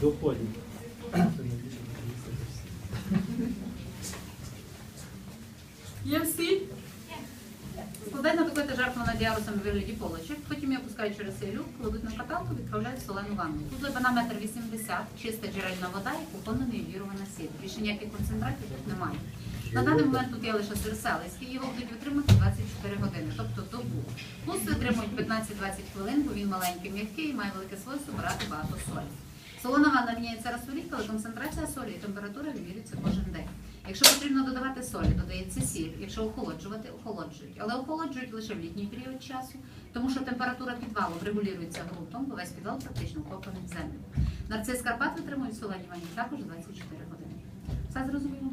доходів. Є всі? Складають на такої жертву діарусом в вигляді полочок, потім я пускаю через селю, кладуть на каталку, відправляють в солену ванну. Тут глибина метр вісімдесят, чиста джерельна вода і купонена йодірована сіль. Більше ніяких концентратів тут немає. На даний момент тут є лише сир його будуть витримати 24 години, тобто добу. Плюс витримують 15-20 хвилин, бо він маленький, м'який і має велике свойство брати багато солі. Солона ванна міняється раз у але концентрація солі і температура вимірюється кожен день. Якщо потрібно додавати солі, додається сіль. Якщо охолоджувати, охолоджують. Але охолоджують лише в літній період часу, тому що температура підвалу регулюється ґрунтом, бо весь підвал практично вкопаний в землю. Нарцис Карпат витримують в соленій ванні також 24 години. Все зрозуміло?